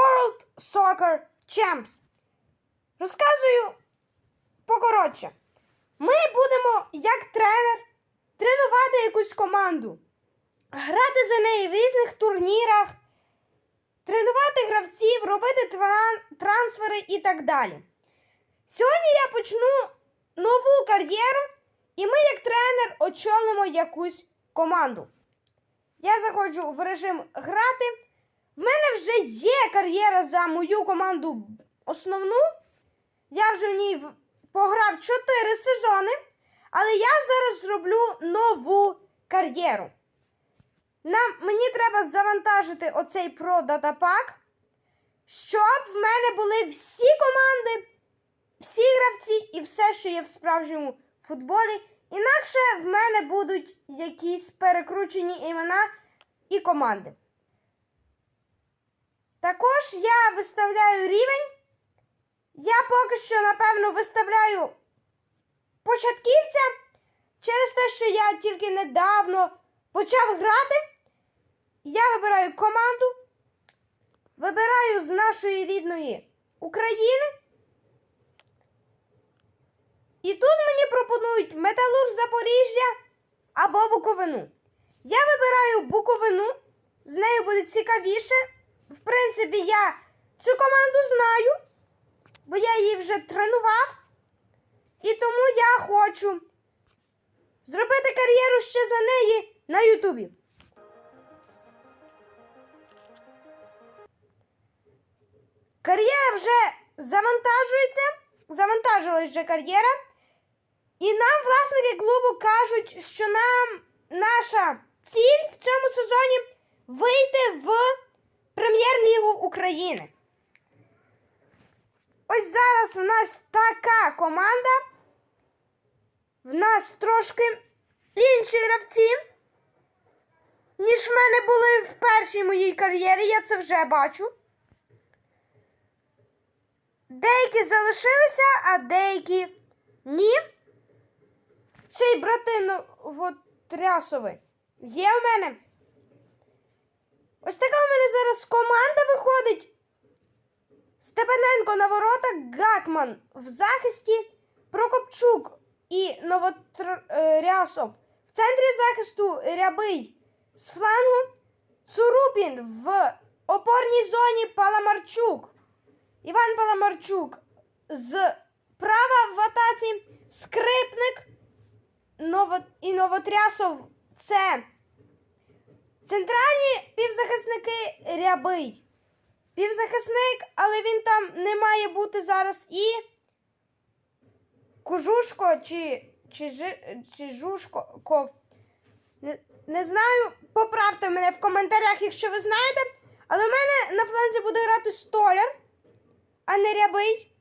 World Soccer Champs. Розказую покоротше. Ми будемо, як тренер, тренувати якусь команду, грати за неї в різних турнірах, тренувати гравців, робити тран- трансфери і так далі. Сьогодні я почну нову кар'єру, і ми, як тренер, очолимо якусь команду. Я заходжу в режим грати. В мене вже є кар'єра за мою команду основну. Я вже в ній пограв 4 сезони, але я зараз зроблю нову кар'єру. Нам, мені треба завантажити оцей Pro Data Pack, щоб в мене були всі команди, всі гравці і все, що є в справжньому футболі. Інакше в мене будуть якісь перекручені імена і команди. Також я виставляю рівень. Я поки що, напевно, виставляю початківця через те, що я тільки недавно почав грати. Я вибираю команду, вибираю з нашої рідної України. І тут мені пропонують Металург Запоріжжя або Буковину. Я вибираю Буковину, з нею буде цікавіше. В принципі, я цю команду знаю, бо я її вже тренував. І тому я хочу зробити кар'єру ще за неї на Ютубі. Кар'єра вже завантажується. Завантажилась вже кар'єра. І нам власники клубу кажуть, що нам наша ціль в цьому сезоні вийти в Прем'єр-лігу України. Ось зараз в нас така команда. В нас трошки інші гравці, ніж в мене були в першій моїй кар'єрі, я це вже бачу. Деякі залишилися, а деякі ні. Ще й брати Новотрясови є в мене. Ось така у мене зараз команда виходить. Степаненко на воротах, Гакман в захисті, Прокопчук і Новотрясов. В центрі захисту Рябий з флангу, Цурупін в опорній зоні Паламарчук. Іван Паламарчук з права в атаці, скрипник Ново... і Новотрясов це центральні півзахисники Рябий. Півзахисник, але він там не має бути зараз і Кужушко чи, чи, чи Жушков. Не, не знаю, поправте мене в коментарях, якщо ви знаєте. Але в мене на фланзі буде грати столяр, а не рябий.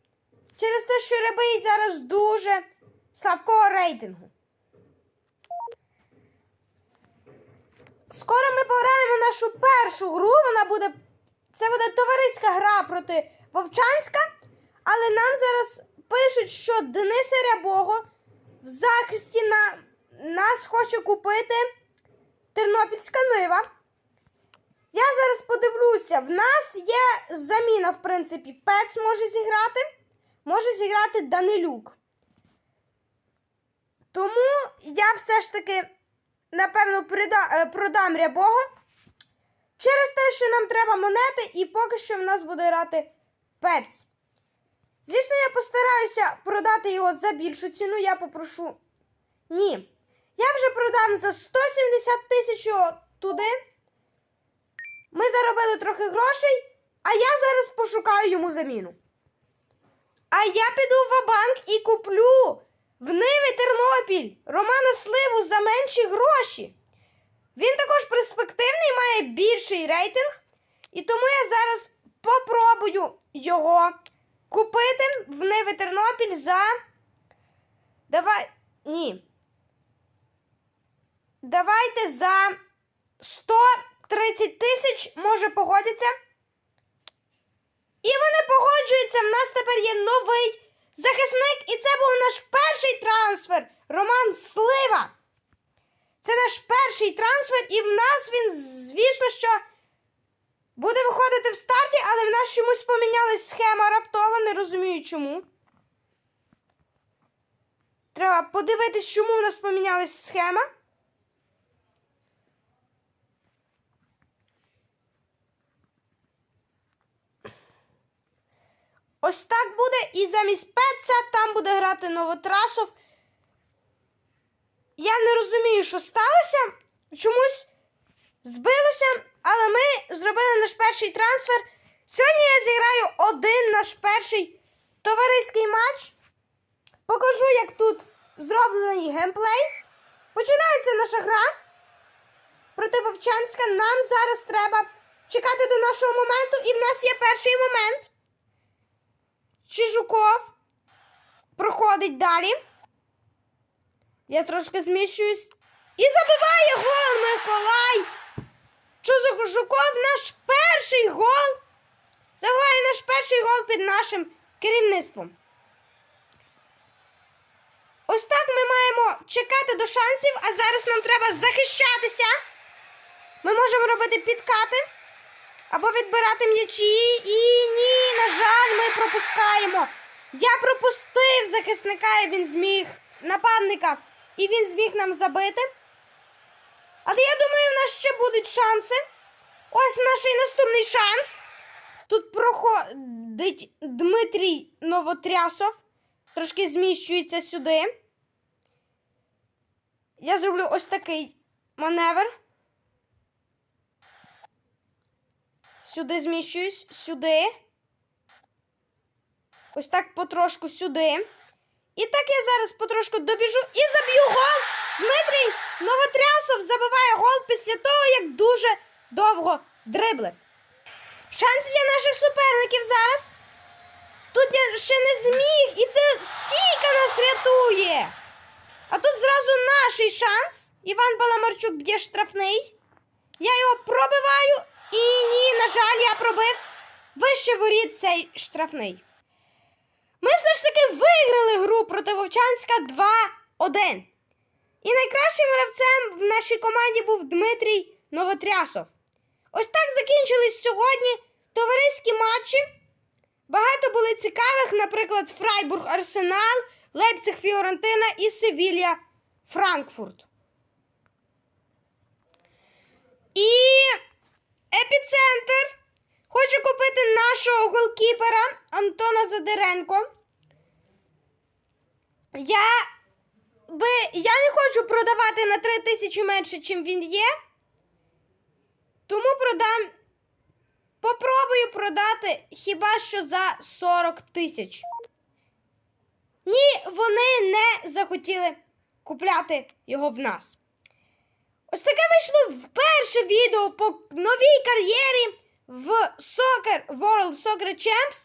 Через те, що рябий зараз дуже слабкого рейтингу. Скоро ми пограємо нашу першу гру. Вона буде. Це буде товариська гра проти Вовчанська. Але нам зараз пишуть, що Дениса Рябого в захисті на нас хоче купити Тернопільська Нива. Я зараз подивлюся, в нас є заміна, в принципі, Пец може зіграти, може зіграти Данилюк. Тому я все ж таки, напевно, е, продам Рябого через те, що нам треба монети, і поки що в нас буде грати Пец. Звісно, я постараюся продати його за більшу ціну, я попрошу. Ні. Я вже продам за 170 тисяч туди. Ми заробили трохи грошей, а я зараз пошукаю йому заміну. А я піду в банк і куплю в Ниві Тернопіль Романа Сливу за менші гроші. Він також перспективний, має більший рейтинг, і тому я зараз попробую його купити в Ниві Тернопіль за. Давай. Ні. Давайте за 130 тисяч, може, погодяться. І вони погоджуються. В нас тепер є новий захисник, і це був наш перший трансфер. Роман Слива. Це наш перший трансфер, і в нас він, звісно, що Буде виходити в старті, але в нас чомусь помінялась схема раптово, не розумію чому. Треба подивитись, чому в нас помінялась схема. Ось так буде, і замість Пеца там буде грати Новотрасов. Я не розумію, що сталося. Чомусь збилося, але ми зробили наш перший трансфер. Сьогодні я зіграю один наш перший товариський матч. Покажу, як тут зроблений геймплей. Починається наша гра проти Вовчанська. Нам зараз треба чекати до нашого моменту, і в нас є перший момент. Чижуков проходить далі. Я трошки зміщуюсь. І забиває гол Миколай. Чижуков наш перший гол. Забиває наш перший гол під нашим керівництвом. Ось так ми маємо чекати до шансів, а зараз нам треба захищатися. Ми можемо робити підкати або відбирати м'ячі. І ні, на жаль, пропускаємо. Я пропустив захисника, і він зміг нападника, і він зміг нам забити. Але я думаю, в нас ще будуть шанси. Ось наш наступний шанс. Тут проходить Дмитрій Новотрясов. Трошки зміщується сюди. Я зроблю ось такий маневр. Сюди зміщуюсь, сюди. Ось так потрошку сюди. І так я зараз потрошку добіжу і заб'ю гол. Дмитрій Новотрясов забиває гол після того, як дуже довго дриблив. Шанс для наших суперників зараз. Тут я ще не зміг, і це стійка нас рятує. А тут зразу наш шанс. Іван Паламарчук б'є штрафний. Я його пробиваю. І ні, на жаль, я пробив вище воріт цей штрафний. Ми все ж таки виграли гру проти Вовчанська 2-1. І найкращим гравцем в нашій команді був Дмитрій Новотрясов. Ось так закінчились сьогодні товариські матчі. Багато були цікавих, наприклад, Фрайбург Арсенал, Лейпциг Фіорентина і Севілья Франкфурт. І епіцентр хоче купити нашого голкіпера Антона Задиренко. Я би я не хочу продавати на 3 тисячі менше, чим він є. Тому продам. Попробую продати хіба що за 40 тисяч. Ні, вони не захотіли купляти його в нас. Ось таке вийшло вперше відео по новій кар'єрі в Soccer World Soccer Champs.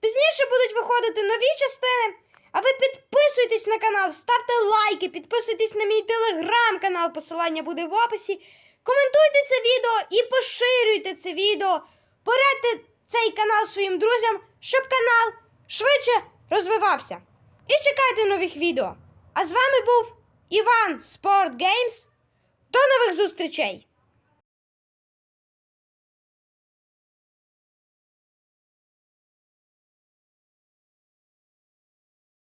Пізніше будуть виходити нові частини. А ви підписуйтесь на канал, ставте лайки, підписуйтесь на мій телеграм-канал, посилання буде в описі. Коментуйте це відео і поширюйте це відео. Порадьте цей канал своїм друзям, щоб канал швидше розвивався. І чекайте нових відео. А з вами був Іван Спорт Геймс. До нових зустрічей!